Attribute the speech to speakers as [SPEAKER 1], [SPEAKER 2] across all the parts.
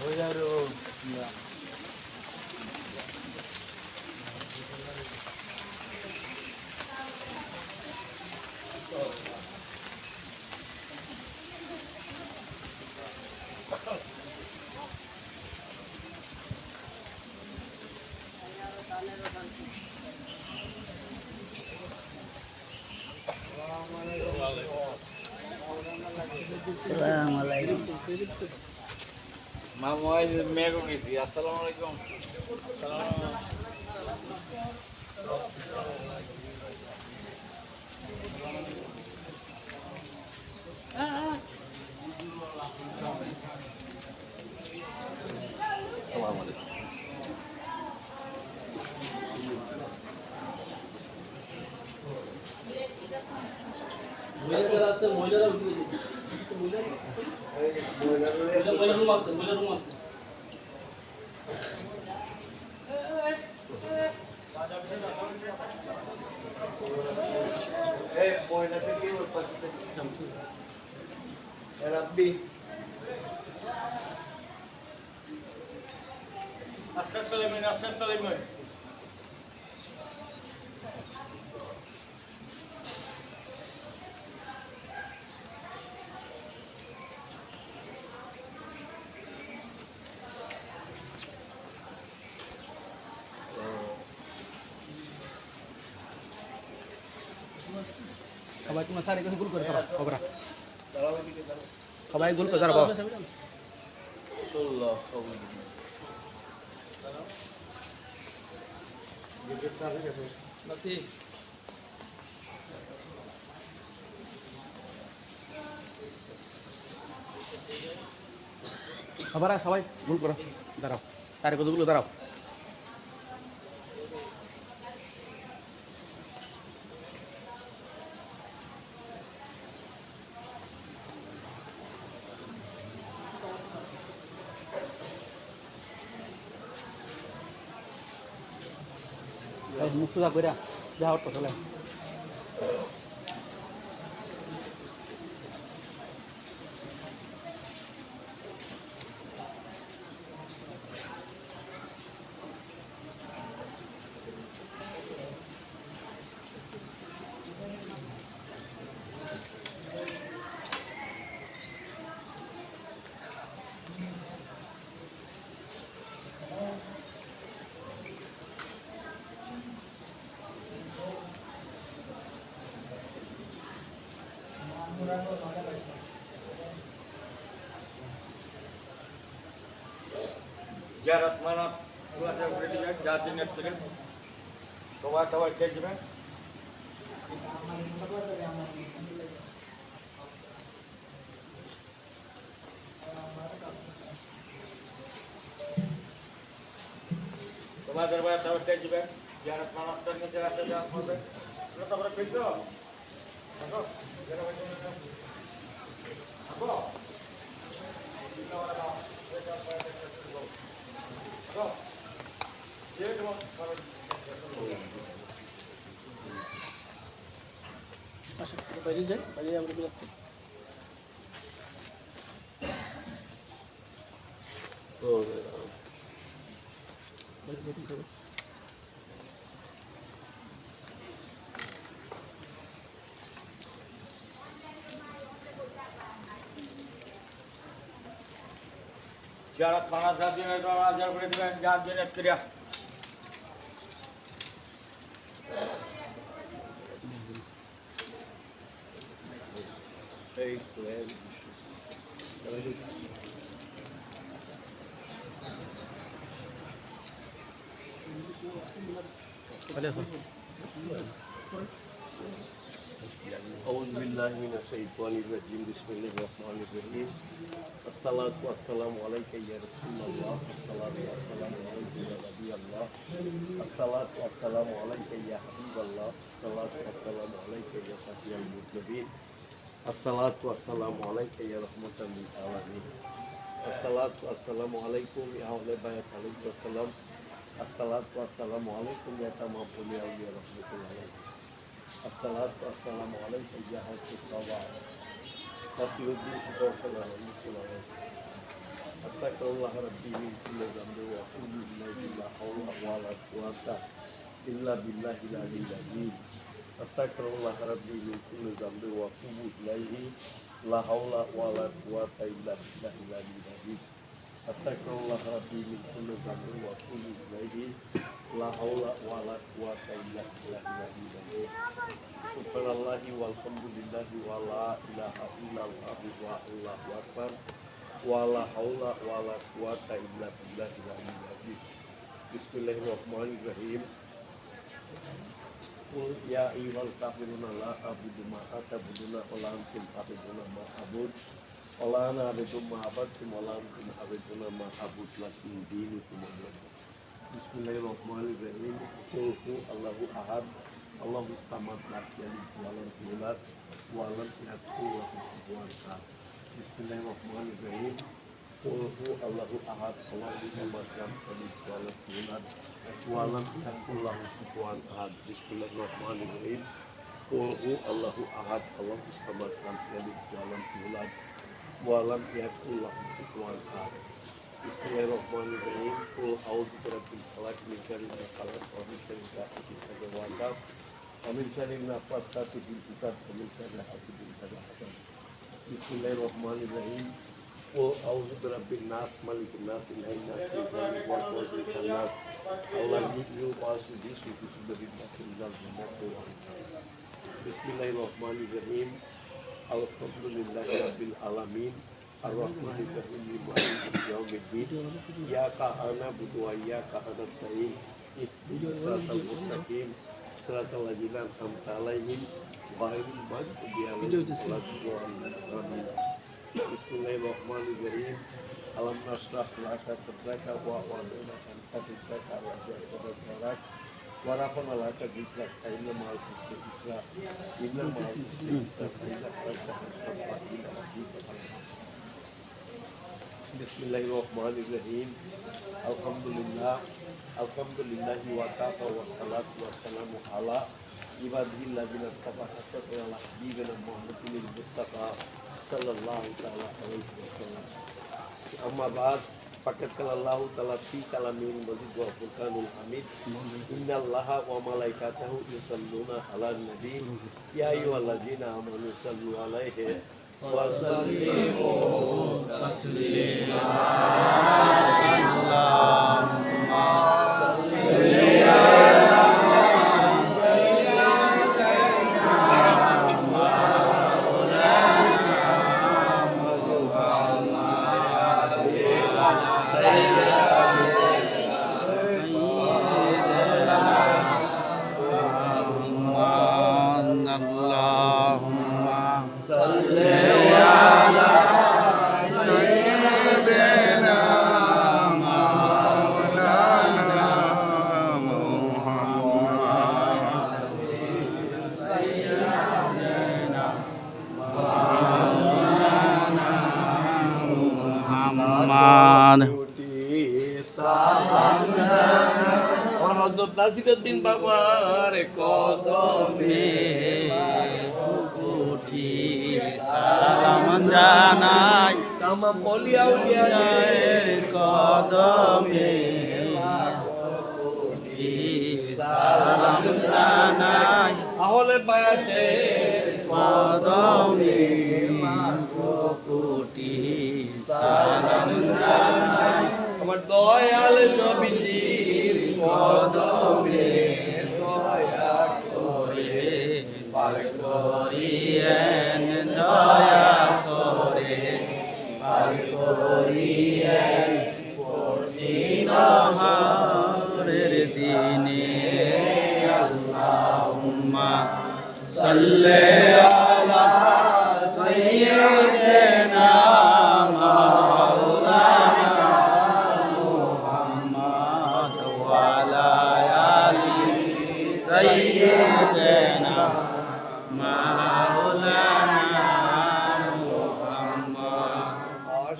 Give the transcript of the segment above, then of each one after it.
[SPEAKER 1] రోజారు আসসালামু আলাইকুম
[SPEAKER 2] মামু আজ মেঘও গেছি আসসালামু আলাইকুম।
[SPEAKER 3] মহিলারা আছে মহিলারা উঠে গেছে মহিলা মহিলা রুম আছে রুম আছে
[SPEAKER 2] এই মহিলাটা কি ওর পাশে রাব্বি
[SPEAKER 3] আস্তে আস্তে লেমেন আস্তে আস্তে
[SPEAKER 4] সবাই তোমার স্যার এখানে গোল করে দাঁড়াও খবরা সবাই গোল করে
[SPEAKER 2] কবুল
[SPEAKER 3] নাতি
[SPEAKER 4] সবাই গোল করো, দাঁড়াও। স্যার কতগুলো দাঁড়াও। মুক্ত দা করে যা হতো চলে
[SPEAKER 2] ચાર હાથમાં રેડીમેડ જાતિને ચિકન તવા તવા કેજમેન તવા દરબાર તવા કેજમેન ચાર હાથમાં અત્તરની ચાર હાથમાં તમારે કહી દો હકો
[SPEAKER 3] જરા વચ્ચે હકો ભરી જાય
[SPEAKER 2] ભરી આપણે બધા Oh, yeah. જરા ખાણા સાથી ને ત્રણ હજાર રૂપિયા જાત
[SPEAKER 4] જઈને કર્યા
[SPEAKER 5] أعوذ بالله من الشيطان الرجيم بسم الله الرحمن الرحيم الصلاة والسلام عليك يا رسول الله الصلاة والسلام عليك يا نبي الله الصلاة والسلام عليك يا حبيب الله الصلاة والسلام عليك يا شفيع المذنبين الصلاة والسلام عليك يا رحمة للعالمين الصلاة والسلام عليكم يا أهل بيت عليه السلام الصلاة والسلام عليكم يا تمام أولياء يا رحمة الله عليكم الصلاة والسلام عليك يا حج الصباح নাসিরুদ্দিন সুদর্শন রহমতুল্লাহ আস্তাগফিরুল্লাহ রাব্বি মিন কুল্লি যামবি ওয়া আতুবু ইলাইহি লা হাওলা ওয়ালা কুওয়াতা ইল্লা বিল্লাহিল আলিyyil আযীম আস্তাগফিরুল্লাহ রাব্বি মিন কুল্লি যামবি ওয়া আতুবু ইলাইহি লা হাওলা ওয়ালা Astagfirullah Rabbi min kulli dhanbin wa kulli ilayhi la haula Bismillahirrahmanirrahim. Qul ya ayyuhal kafiruna la abudu ma atabuduna wa la antum atabuduna ma abudu. Maulana alaikum mahabatum walaikum alaikuna mahabut lakum dinikum Bismillahirrahmanirrahim. Kulhu Allahu ahad. Allahu samad lakyalit walam kulat walam yakku wa kukuwarka Bismillahirrahmanirrahim. Kulhu Allahu ahad. Allahu samad lakyalit walam kulat walam yakku lahu kukuwarka Bismillahirrahmanirrahim. Kulhu Allahu ahad. Allahu samad lakyalit walam kulat ولم يولد ولم يكن له كفوا أحد بسم الله الرحمن الرحيم قل هو الله أحد الله الصمد لم يلد ولم يولد ولم يكن له كفوا أحد بسم الله الرحمن الرحيم قل أعوذ برب الفلق من شر ما خلق ومن شر غاسق إذا وقب ومن شر النفاثات في العقد ومن شر حاسد إذا حسد بسم الله الرحمن الرحيم قل أعوذ برب الناس ملك الناس إله الناس من شر الوسواس الخناس الذي يوسوس في صدور الناس من الجنة والناس بسم الله الرحمن الرحيم Alhamdulillahi Rabbil Alamin Ar-Rahmani ya ka Iyaka anabudu ya iyaka anasta'in. Ihdina siratal mustaqim. Siratal ladzina an'amta alaihim Ghairil maghdubi alaihim Bismillahirrahmanirrahim. Alam nasrah laka sadraka wa wadana anka bisraka wa jahadaka صدرك ووضعنا عنك ذكرك وجعلنا ورفعنا لك ذكرك إن مع العسر يسرا إن مع العسر يسرا فإذا فرجت فانصب إلى ربك فارغب بسم الله الرحمن الرحيم الحمد لله الحمد لله وكفى والصلاة والسلام على عباده الذين اصطفى حسب على حبيبنا محمد المصطفى صلى الله تعالى عليه وسلم أما بعد ফাকাত কালাল্লাহু তাআলা ফি কালামিল মাজিদ ওয়া ফুরকানুল হামিদ। ইন্নাল্লাহা ওয়া মালাইকাতাহু ইউসাল্লুনা আলান নবী। ইয়া আইয়ুহাল্লাযিনা আমানু সাল্লু আলাইহি ওয়া সাল্লিমু
[SPEAKER 1] তাসলিমা।
[SPEAKER 5] আল্লাহুম্মা হজরত নাসিরুদ্দিন বাবার কদমে
[SPEAKER 1] উঠি সালাম জানাই
[SPEAKER 5] তামাম বলিয়া উলিয়া
[SPEAKER 1] এর কদমে উঠি সালাম জানাই
[SPEAKER 5] আহলে বায়াতে
[SPEAKER 1] কদমে উঠি সালাম জানাই
[SPEAKER 5] আমার দয়াল নবীজির কদমে
[SPEAKER 1] করিয়েন দয়া করে পার করিয়েন দিন হরের দিনে আল্লাহুম্মা সাল্লি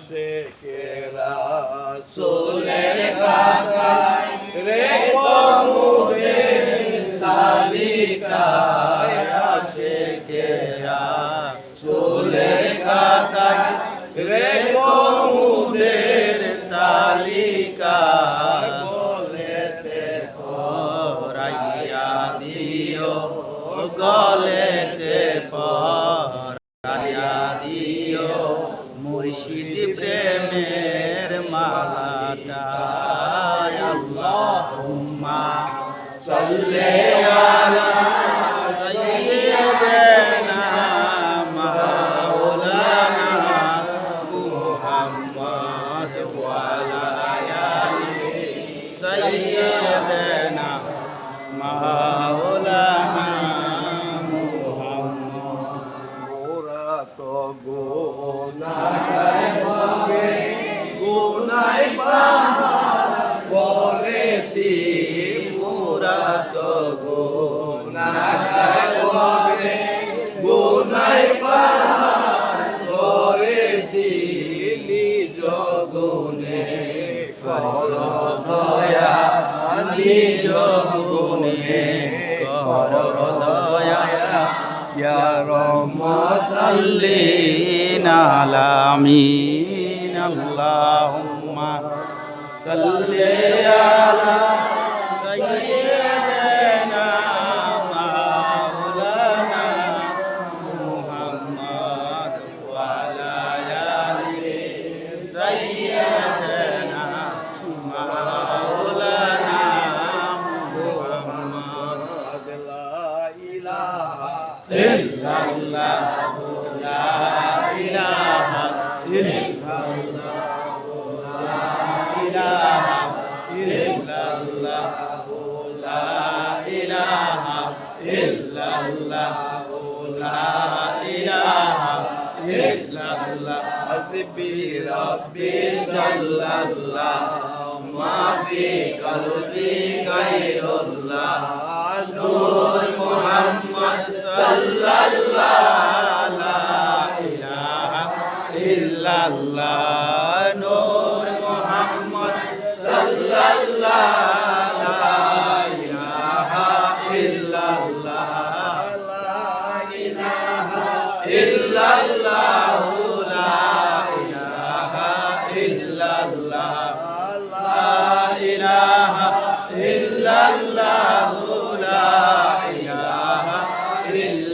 [SPEAKER 5] আশেকেরা সোলে কাতায় রে কমুদের
[SPEAKER 1] আল্লাহুম্মা সাল্লি আলা আলামিন আল্লাহুম্মা সাল্লি আলা রাব্বি জাল্লাল্লাহ মা ফি কলবি গায়রুল্লাহ নূর Muhammad সাল্লাল্লাহ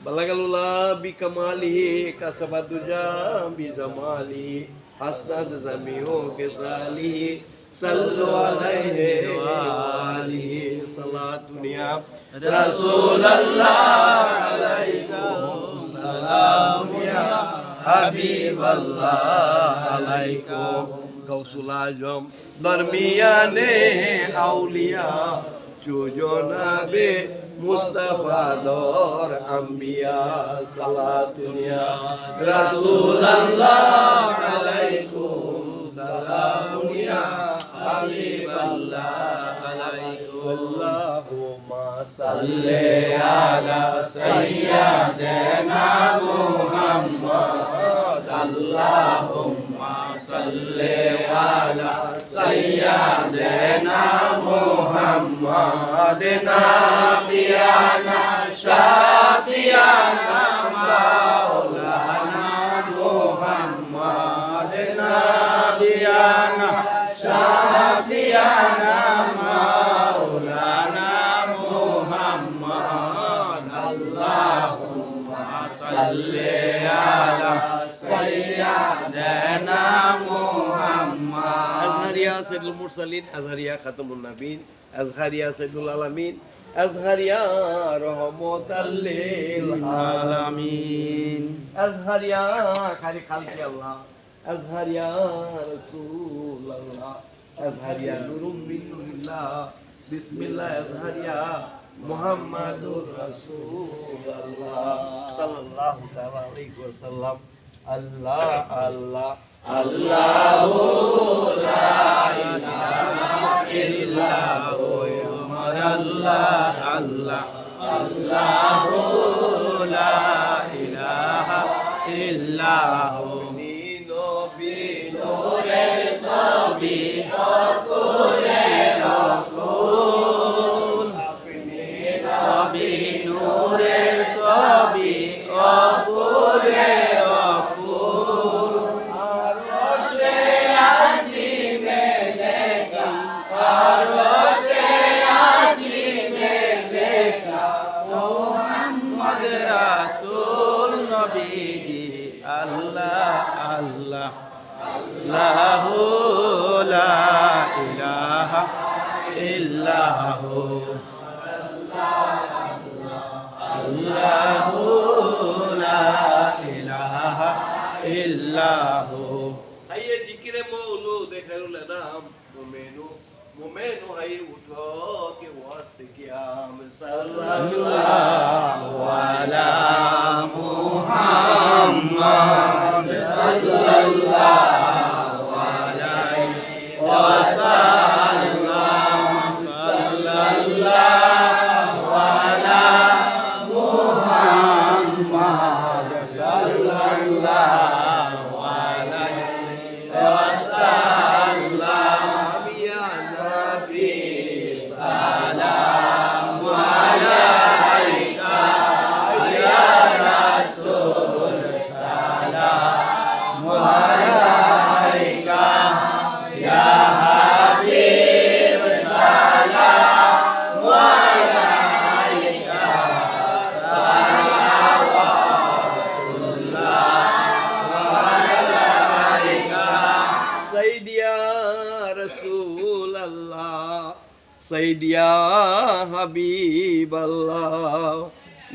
[SPEAKER 5] Bi kamalihi kasabaduja bi zamalihi hasnad zamiu kesalihi sallu alaihi wa alihi salatun ya
[SPEAKER 1] রাসূলুল্লাহ আলাইকুম সালাম ইয়া হাবিবাল্লাহ আলাইকুম
[SPEAKER 5] Gausul Azam Darmiyane Auliya Cujo Nabi Mustafa Dor Ambiya Salatunya Rasulullah Alaikum Salamunya Habiballah Alaikum Allahumma Salli ala Sayyidina Muhammad Allahumma salli ala sayyidina Muhammad nabiyana shafiana maulana Muhammad nabiyana shafiana maulana Muhammad Allahumma salli ala Saidul মুরসালিন আজহারিয়া
[SPEAKER 1] খাতামুন
[SPEAKER 5] নাবিন আজহারিয়া সৈদুল আলামিন আজহারিয়া রহমত আল্লিল আলামিন আজহারিয়া খালি খালকি আল্লাহ আজহারিয়া রসুল আল্লাহ আজহারিয়া নুরুম মিন নুরিল্লাহ বিসমিল্লাহ আজহারিয়া মুহাম্মাদুর রাসূলুল্লাহ সাল্লাল্লাহু আলাইহি
[SPEAKER 1] ওয়াসাল্লাম আল্লাহ আল্লাহ আল্লাহু ইল্লাহ আল্লাহু লা ইলাহা ইল্লাহু। আল্লাহু ইলাহা ইল্লাহু।
[SPEAKER 5] হাইয়ে জিকিরে মৌলু দেখারুল নাম মোমেনু মোমেনু হাই উঠো কে ওয়াস্তে কিয়াম সাল্লাল্লাহু
[SPEAKER 1] আলা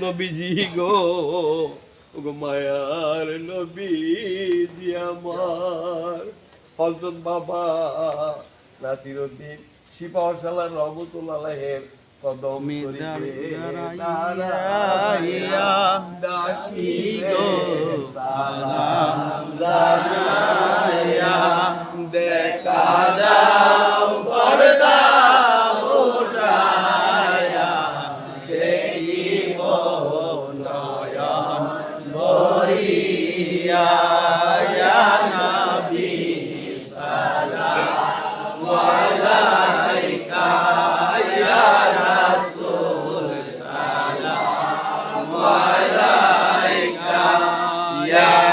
[SPEAKER 5] নবীজি গো গো মায়ার নবীজি আমার। হজরত বাবা নাসির উদ্দিন শিপাশালার রহমতুল্লাহের কদম
[SPEAKER 1] তুমি
[SPEAKER 5] শরীফে
[SPEAKER 1] দাঁড়াইয়া
[SPEAKER 5] ডাকি
[SPEAKER 1] গো সালাম দেখা দাও ইয়া